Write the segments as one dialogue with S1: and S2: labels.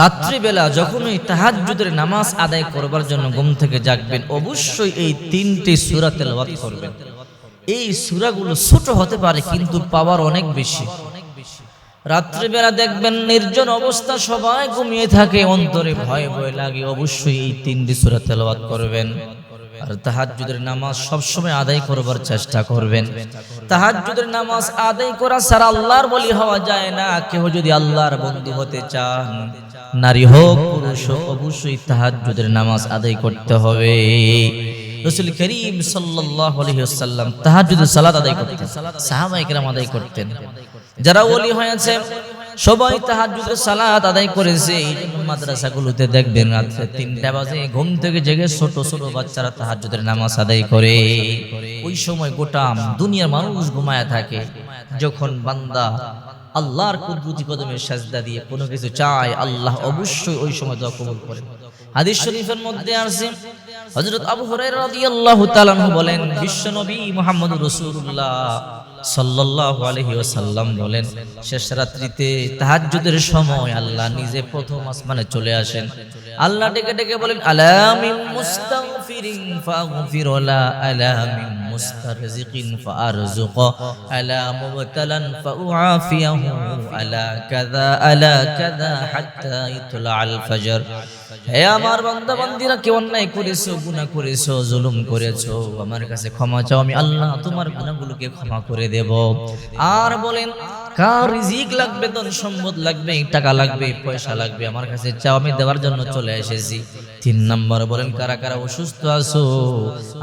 S1: রাত্রিবেলা যখনই ওই তাহাজ্জুদের নামাজ আদায় করবার জন্য ঘুম থেকে জাগবেন, অবশ্যই এই তিনটি সুরা তেলাওয়াত করবেন। এই সুরাগুলো ছোট হতে পারে, কিন্তু পাওয়ার অনেক বেশি। রাত্রিবেলা দেখবেন নির্জন অবস্থা, সবাই ঘুমিয়ে থাকে, অন্তরে ভয় ভয় লাগে, অবশ্যই এই তিনটি সূরা তেলাওয়াত করবেন। আর তাহাজ্জুদের নামাজ সবসময় আদায় করবার চেষ্টা করবেন। তাহাজ্জুদের নামাজ আদায় করা ছাড়া আল্লাহর বলি হওয়া যায় না, কেউ যদি আল্লাহর বন্ধু হতে চান। নারী হোক, পুরুষ হোক, অবশ্যই তাহাজ্জুদের নামাজ আদায় করতে হবে। রসুল করিম আদায় করতেন আদায় করতেন। যারা ওলি হয়েছে, সবাই আদায় করেছে। মাদ্রাসাগুলোতে দেখবেন তিনটা বাজে, ঘুম থেকে জেগে ছোট ছোট বাচ্চারা তাহাজ্জুদের নামাজ আদায় করে। ওই সময় গোটা দুনিয়ার মানুষ ঘুমায় থাকে। যখন বান্দা আল্লাহর কুদরতি কদমের সাজদা দিয়ে কোনো কিছু চায়, আল্লাহ অবশ্যই ওই সময় দোয়া কবুল করেন হাদিস শরীফের মধ্যে আছে, হযরত আবু হুরায়রা রাদিয়াল্লাহু তাআলা বলেন বিশ্বনবী মুহাম্মদ রাসূলুল্লাহ সাল্লাল্লাহু আলাইহি ওয়াসাল্লাম বলেন, শেষ রাত্রিতে তাহাজ্জুদের সময় আল্লাহ নিজে প্রথম আসমানে চলে আসেন। আল্লাহ ডেকে ডেকে বলেন, আলামিন মুস্তাগফিরিন ফাগফির লা আলামিন মুস্তারজিকিন আলা মুবতালান ফাউআফিয়াহু, আলা কাযা আলা কাযা হাত্তা আল ফজর। হে আমার বান্দা বান্দিরা কে অন্যায় করেছ, গুনাহ করেছ, জুলুম করেছ, আমার কাছে ক্ষমা চাও, আমি আল্লাহ তোমার গুনাহগুলোকে ক্ষমা করে দেব। আর বলেন লাগবে, ধন সম্পদ লাগবে টাকা লাগবে পয়সা লাগবে। আমার কাছে চাও, আমি দেওয়ার জন্য চলে এসেছি। তিন নম্বর বলেন, কারা কারা অসুস্থ আছো?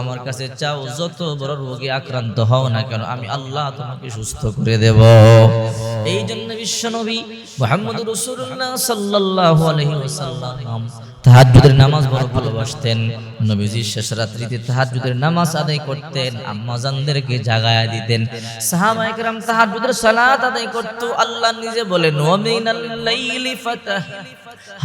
S1: আমার কাছে চাও, যত বড় রোগে আক্রান্ত হও না কেন, আমি আল্লাহ তোমাকে সুস্থ করে দেব। এই জন্য বিশ্বনবী মুহাম্মদ রাসূলুল্লাহ সাল্লাল্লাহু আলাইহি ওয়াসাল্লাম তাহাজ্জুদের নামাজ বড় ভালোবাসতেন। নবীজি শেষ রাত্রিতে তাহাজ্জুদের নামাজ আদায় করতেন আম্মাজানদেরকে জাগায়া দিতেন। সাহাবায়ে কেরাম তাহাজ্জুদের সালাত আদায় করত। আল্লাহ নিজে বলেন ওয়া মিনাল লাইলি ফাতাহ।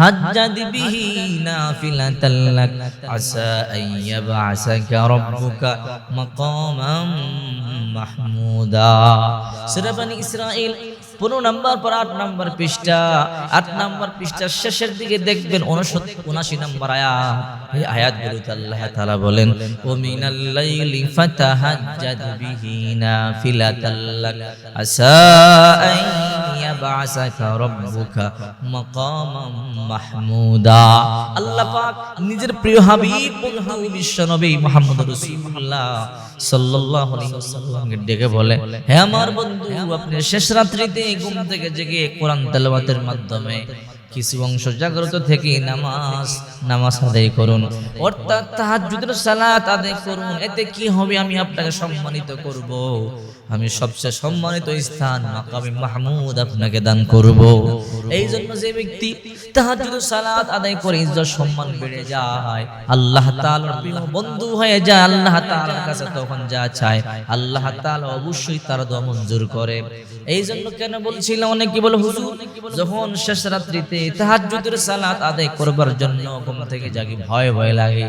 S1: হাজ্জাদ বিহি নাফিলাতাল লাক। আসা আন ইয়াবআসাকা রাব্বুকা মাকামাম মাহমুদা। সূরা বনি ইসরাঈল পনেরো নাম্বার পর আট নাম্বার পৃষ্ঠা, আট নাম্বার পৃষ্ঠার শেষের দিকে দেখবেন উনআশি নাম্বার আয়াত। এই আয়াতগুলোতে আল্লাহ তাআলা বলেন ও মিনাল্লাইলি ফাতাহাজ্জাদ বিহি নাফিলাতাল লাক, আসা আন নিজের প্রিয় হাবিব ডেকে বলে আমার বন্ধু, আপনি শেষ রাত্রিতে ঘুম থেকে জেগে কোরআন তেলাওয়াতের মাধ্যমে কিছু অংশ জাগ্রত থেকে নামাজ নামাজ আদায় করুন। অর্থাৎ তাহাজ্জুদের সালাত আদায় করুন। এতে কি হবে আমি আপনাকে সম্মানিত করব। আমি সবচেয়ে সম্মানিত স্থান মাকামে মাহমুদ আপনাকে দান করব। এই জন্য যে ব্যক্তি তাহাজ্জুদের সালাত আদায় করে ইজ্জত, সম্মান বেড়ে যায়, আল্লাহ তাআলার প্রিয় বন্ধু হয়ে যায়, আল্লাহ তাআলার কাছে তখন যা চায়, আল্লাহ তাআলা অবশ্যই তার দোয়া মঞ্জুর করে। এই জন্য কেন বলছিলাম, অনেকে বলে, হুজুর, যখন শেষ রাত্রিতে তাহাজ্জুদের সালাত আদায় করবার জন্য ঘুম থেকে জাগি ভয় ভয় লাগে।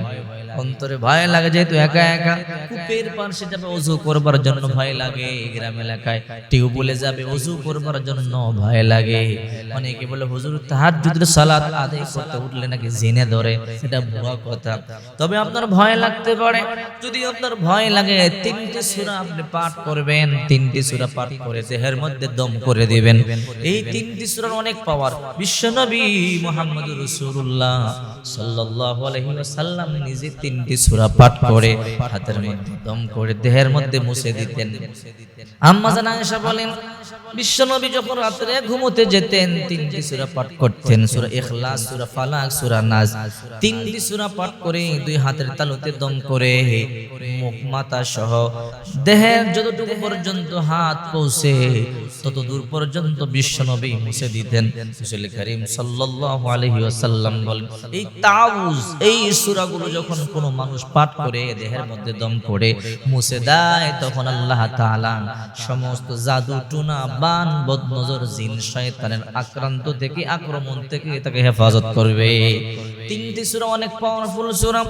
S1: অন্তরে ভয় লাগে যেহেতু একা একা। কূপের পাশে যাবে অজু করবার জন্য ভয় লাগে গ্রাম এলাকায়। টিউবওয়েলে যাবে অজু করবার জন্য ভয় লাগে। অনেকে বলে, হুজুর, তাহাজ্জুদের সালাত আদায় করতে উঠলে নাকি জেনে ধরে? এটা ভুয়া কথা। তবে আপনার ভয় লাগতে পারে। যদি আপনার ভয় লাগে, তিনটি সূরা আপনি পাঠ করবেন। তিনটি সূরা পাঠ করে দেহের মধ্যে দম করে দিবেন। এই তিনটি সূরার অনেক পাওয়ার। বিশ্বনবী মুহাম্মদুর রাসূলুল্লাহ সাল্লাল্লাহু আলাইহি ওয়াসাল্লাম নিজে তিনটি সূরা পাঠ করে, হাতের মধ্যে দম করে, দেহের মধ্যে মুছে দিতেন। আম্মা জান আয়েশা বলেন, বিশ্বনবী যখন রাতে ঘুমোতে যেতেন, তিনটি সূরা পাঠ করতেন, সূরা ইখলাস, সূরা ফালাক, সূরা নাস তিনটি সূরা পাঠ করে দুই হাতের তালুতে দম করে, মুখ, মাথা সহ দেহের যতটুকু পর্যন্ত হাত পৌঁছে তত দূর পর্যন্ত বিশ্বনবী মুছে দিতেন। রাসূল করিম সাল্লাল্লাহু আলাইহি ওয়াসাল্লাম বলেন, এই তাউজ, এই সূরাগুলো যখন কোনো মানুষ পাঠ করে, দেহের মধ্যে দম করে, মুছে দেয়, তখন আল্লাহ তাআলা সমস্ত জাদু, টুনা, বান, বদনজর, জিন, শয়তানের আক্রান্ত থেকে, আক্রমণ থেকে তাকে হেফাজত করবে। তিনটি সূরা অনেক পাওয়ারফুল সূরা।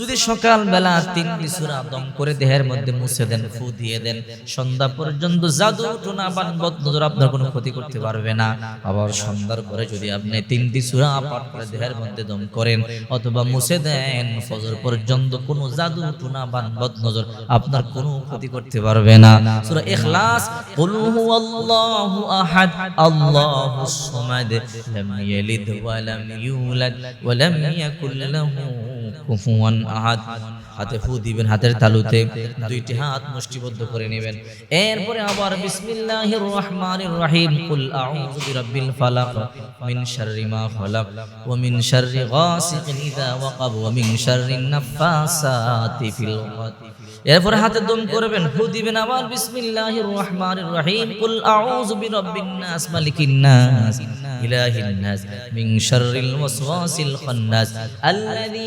S1: যদি সকাল বেলা তিনটি সূরা দম করে দেহের মধ্যে মুছে দেন, ফু দিয়ে দেন, সন্ধ্যা পর্যন্ত জাদু, টোনা, বান নজর আপনার কোনো ক্ষতি করতে পারবে না। আবার সন্ধ্যার পরে যদি আপনি তিনটি সূরা পাঠ করে দেহের মধ্যে দম করেন, অথবা মুছে দেন, ফজর পর্যন্ত কোনো জাদু টুনা বান নজর আপনার কোনো ক্ষতি করতে পারবে না। সূরা ইখলাস, কুল হুয়াল্লাহু আহাদ আল্লাহুস সামাদ, লাম ইয়ালিদ ওয়া ইউলাদ, ওয়া ইয়াকুল লাহু এরপরে হাতে দম করবেন ফু দিবেন আবার বিসমিল্লাহির রহমানির মিন শাররিল ওয়াসওয়াসিল খান্নাস আল্লাযী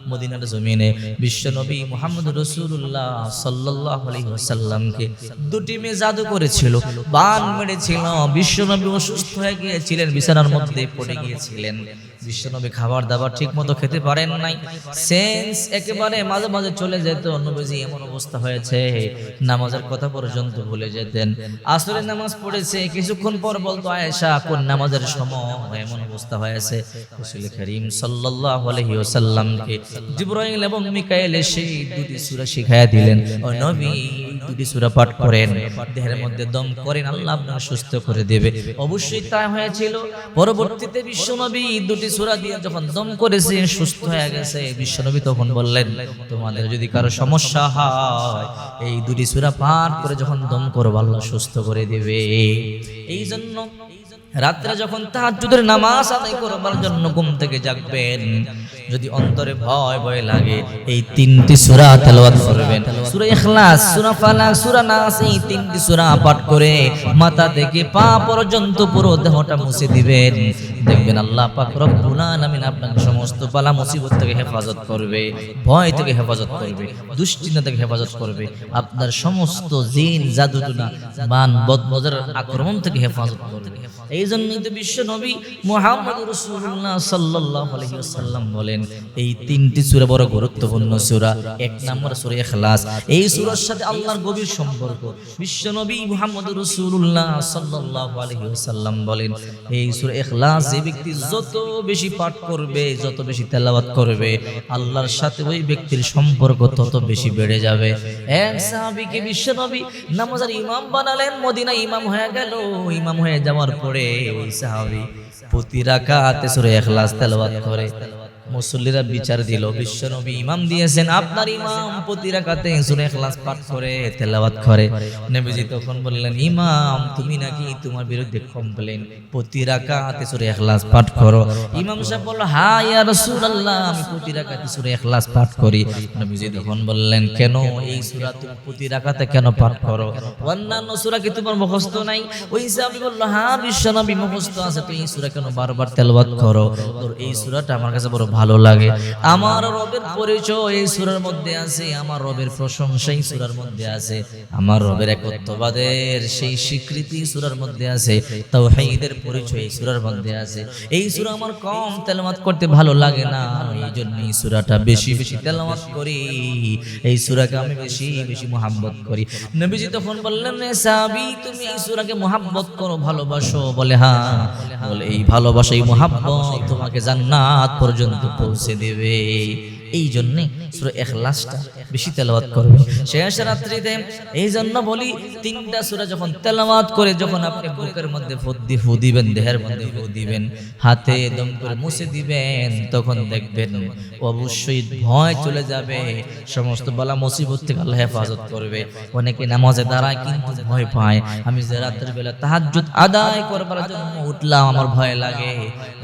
S1: মদিনার জমিনে বিশ্ব নবী মুহাম্মদ রাসূলুল্লাহ সাল্লাল্লাহু আলাইহি ওয়াসাল্লামকে দুটি মেয়ে জাদু করেছিল, বান মেরেছিল, বিশ্ব নবী অসুস্থ হয়ে গিয়েছিলেন, বিছানার মধ্যে পড়ে গিয়েছিলেন। বিশ্বনবী খাবার দাবার ঠিক মতো খেতে পারেন নাই, সেন্স একেবারে মাঝে মাঝে চলে যেত, নবীজি এমন অবস্থা হয়েছে, নামাজের কথা পর্যন্ত ভুলে যেতেন। আসরের নামাজ পড়েছে, কিছুক্ষণ পর বলতো, আয়েশা, কোন নামাজের সময়? এমন অবস্থা হয়েছে। আলাইহি ওয়াসাল্লামকে জিবরাইল এবং মিকাইল এসে দুটি সূরা শিখায়া দিলেন। ও নবী, দুটি সূরা পাঠ করেন। দেহের মধ্যে দম করেন, আল্লাহ আপনাকে সুস্থ করে দেবে। অবশ্যই তাই হয়েছিল। পরবর্তীতে বিশ্বনবী দুটি সূরা দিয়ে যখন দম করেছে সুস্থ হয়ে গেছে। বিশ্বনবী তখন বললেন, তোমাদের যদি কারও সমস্যা হয়, এই দুটি সূরা পাঠ করে যখন দম করো, আল্লাহ সুস্থ করে দেবে। এই জন্য রাত্রে যখন তাহাজ্জুদের নামাজ আদায় করবার জন্য ঘুম থেকে জাগবেন যদি অন্তরে ভয় ভয় লাগে, এই তিনটি সুরা তেলাওয়াত করবেন। সূরা ইখলাস, সূরা ফালাক, সূরা নাস, এই তিনটি সূরা পাঠ করে মাথা থেকে পা পর্যন্ত পুরো দেহটা মুছে দিবেন। দেখবেন আল্লাহ পাক রব্বুল আলামিন আপনাকে সমস্ত বালা মুসিবত থেকে হেফাজত করবে, ভয় থেকে হেফাজত করবে, দুশ্চিন্তা থেকে হেফাজত করবে, আপনার সমস্ত জিন, জাদুটুনা বান বদমজার আক্রমণ থেকে হেফাজত করবে। এই জন্যই তো বিশ্ব নবী মুহাম্মদ রাসূলুল্লাহ সাল্লাল্লাহু আলাইহি বলেন, এই তিনটি সূরা বড় গুরুত্বপূর্ণ সূরা। এক নম্বর সূরা ইখলাস। এই সূরার সাথে আল্লাহর গভীর সম্পর্ক। বিশ্ব নবী মুহাম্মদ রাসূলুল্লাহ সাল্লাল্লাহু আলাইহি ওয়াসাল্লাম বলেন, এই সূরা ইখলাস যে ব্যক্তি যত বেশি পাঠ করবে, যত বেশি তেলাওয়াত করবে, আল্লাহর সাথে ওই ব্যক্তির সম্পর্ক তত বেশি বেড়ে যাবে। এক সাহাবীকে বিশ্ব নবী নামাজের ইমাম বানালেন মদিনা ইমাম হয়ে গেল। ইমাম হয়ে যাওয়ার পরে ওই সাহাবি প্রতি রাকাতে সূরা ইখলাস তেলাওয়াত করে। মুসল্লিরা বিচার দিল, বিশ্বনবী ইমাম দিয়েছেন, আপনার ইমাম প্রতি রাকাতে সূরা ইখলাস পাঠ করে, তেলাওয়াত করে। নবীজি তখন বললেন, ইমাম, তুমি নাকি তোমার বিরুদ্ধে কমপ্লেন প্রতি রাকাতে সূরা ইখলাস পাঠ করো। ইমাম সাহেব বলল হ্যাঁ ইয়া রাসূলুল্লাহ, আমি প্রতি রাকাতে সূরা ইখলাস পাঠ করি। নবীজি তখন বললেন, কেন এই সূরা তুমি প্রতি রাকাতে কেন পাঠ করো? অন্যান্য সূরা কি তোমার মুখস্থ নাই? ওই সাহাবী বলল হ্যাঁ বিশ্বনবী মুখস্থ আছে তুই এই সূরা কেন বারবার তেলাওয়াত করো? তোর এই সূরাটা আমার কাছে বড় ভালো লাগে। আমার রবের পরিচয় এই সূরার মধ্যে আছে, আমার রবের প্রশংসা এই সূরার মধ্যে আছে, আমার রবের একত্ববাদের সেই স্বীকৃতি সূরার মধ্যে আছে, তাওহীদের পরিচয় এই সূরার মধ্যে আছে। এই সূরা আমার কম তেলাওয়াত করতে ভালো লাগে না এই জন্য এই সূরাটা বেশি বেশি তেলাওয়াত করি। এই সূরাকে আমি বেশি বেশি মোহাম্মত করি। নবীজি তখন বললেন, "এ সাহাবী, তুমি এই সূরাকে মোহাম্মত করো, ভালোবাসো। বলে হ্যাঁ। বলে, এই ভালোবাসা এই মোহাম্মত তোমাকে জান্নাত পর্যন্ত পৌঁছে দেবে। এই জন্যে সূরা ইখলাসটা বেশি তেলাওয়াত করবে। শেষ রাত্রিতে এই জন্য বলি, তিনটা সূরা যখন তেলাওয়াত করে, যখন আপনি বুকের মধ্যে ফুদ্দি ফু দিবেন, দেহের মধ্যে ফু দিবেন, হাতে দম করে মুছে দিবেন, তখন দেখবেন অবশ্যই ভয় চলে যাবে। সমস্ত বালা মুসিবত থেকে আল্লাহ হেফাজত করবে। অনেকে নামাজে দাঁড়ায় কিন্তু ভয় পায়। আমি যে রাতের বেলা তাহাজ্জুদ আদায় করবার জন্য উঠলাম, আমার ভয় লাগে।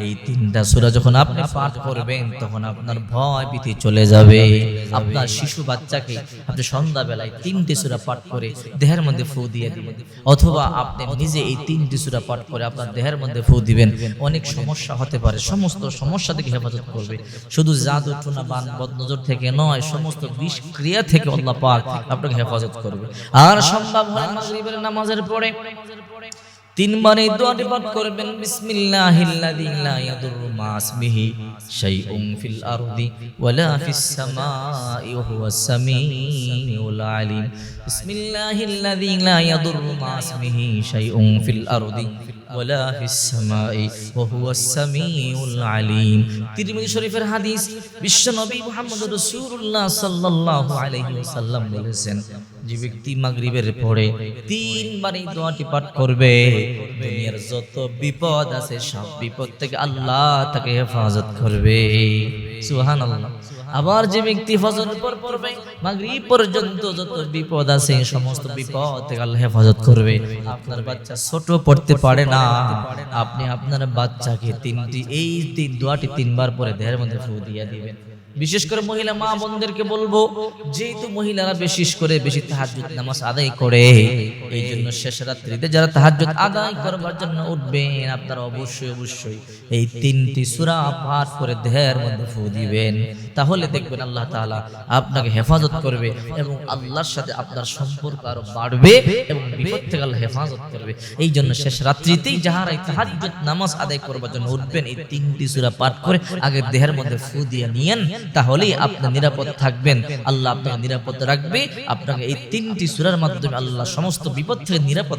S1: এই তিনটা সূরা যখন আপনি পাঠ করবেন, তখন আপনার ভয় ভীতি চলে যাবে। আপনার শিশু বাচ্চাকে আপনি সন্ধ্যাবেলায় তিনটে সূরা পাঠ করে দেহের মধ্যে ফু দিয়ে দিবেন। অথবা আপনি নিজে এই তিনটি সূরা পাঠ করে আপনার দেহের মধ্যে ফু দিবেন। অনেক সমস্যা হতে পারে। সমস্ত সমস্যা থেকে হেফাজত করবে। শুধু জাদু টুনা বান বদনজর থেকে নয় সমস্ত বিষ ক্রিয়া থেকে আল্লাহ পাক আপনাকে হেফাজত করবে। আর সম্ভব হয় মাগরিবের নামাজের পরে তিনবার এই দোয়াটি পাঠ করবেন, বিসমিল্লাহিল্লাযী লা ইয়াদুররু মা ইসমিহি শাইউন ফিল আরদি ওয়ালা ফিস সামাই ওয়া হুয়াস সামিউল আলিম। বিসমিল্লাহিল্লাযী লা ইয়াদুররু মা ইসমিহি শাইউন ফিল আরদি ফিস সামাই ওয়া হুয়াস সামিউল আলিম তিরমিজি শরীফের হাদিস বিশ্বনবী মুহাম্মদ রাসূলুল্লাহ সাল্লাল্লাহু আলাইহি ওয়াসাল্লাম বলেছেন, যে ব্যক্তি মাগরিবের পরে তিনবার এই দোয়াটি পাঠ করবে, দুনিয়ার যত বিপদ আছে সব বিপদ থেকে আল্লাহ তাকে হেফাজত করবে। সুবহানাল্লাহ। আবার যে ব্যক্তি ফজরের পর পড়বে, মাগরিব পর্যন্ত যত বিপদ আছে, সমস্ত বিপদ থেকে আল্লাহ হেফাজত করবে। আপনার বাচ্চা ছোট পড়তে পারে না। আপনি আপনার বাচ্চাকে তিনটি, এই তিন, দোয়াটি তিনবার পরে দেহের মধ্যে ফু দিয়ে দিবেন। বিশেষ করে মহিলা মা বোনদেরকে বলব, যেহেতু মহিলারা বিশেষ করে বেশি তাহাজ্জুদ নামাজ আদায় করে, এই জন্য শেষ রাত্রিতে যারা তাহাজ্জুদ আদায় করবার জন্য উঠবেন, আপনারা অবশ্যই অবশ্যই এই তিনটি সূরা পাঠ করে দেহের মধ্যে ফু দিবেন। তাহলে দেখবেন আল্লাহ তাআলা আপনাকে হেফাজত করবে এবং আল্লাহর সাথে আপনার সম্পর্ক আরও বাড়বে এবং বিপদ থেকে আল্লাহ হেফাজত করবে। এই জন্য শেষ রাত্রিতেই যাহারা তাহাজ্জুদ নামাজ আদায় করবার জন্য উঠবেন, এই তিনটি সূরা পাঠ করে আগে দেহের মধ্যে ফু দিয়ে নিয়েন, তাহলেই আপনি নিরাপদ থাকবেন। আল্লাহ আপনাকে নিরাপদ রাখবে, আপনাকে এই তিনটি সূরার মাধ্যমে আল্লাহ সমস্ত বিপদ থেকে নিরাপদ